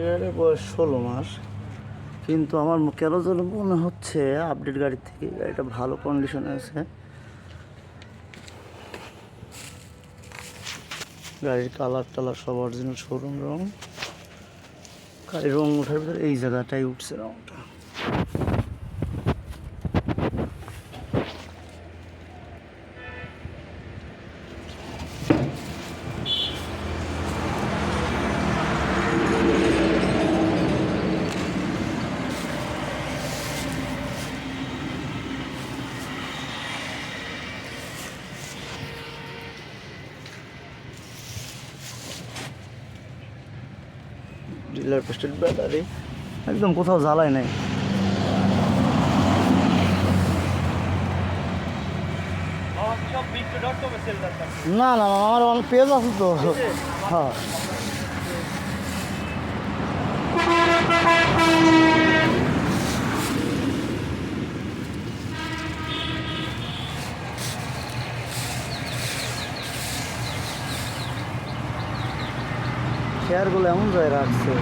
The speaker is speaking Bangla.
এর বয়স ষোলো মাস। কিন্তু আমার কেন যেন মনে হচ্ছে আপডেট গাড়ির থেকে গাড়িটা ভালো কন্ডিশনে আছে। গাড়ির কালার টালার সব অরিজিনাল শোরুম রং। গাড়ির রং ওঠার ভিতরে এই জায়গাটাই উঠছে রংটা। Dealer posted battery. একদম কোথাও জ্বালায় নাই। না না, আমার অনেক পেজ আছে তো। হ্যাঁ। চেয়ারগুলো এমন জায়গায় রাখছে।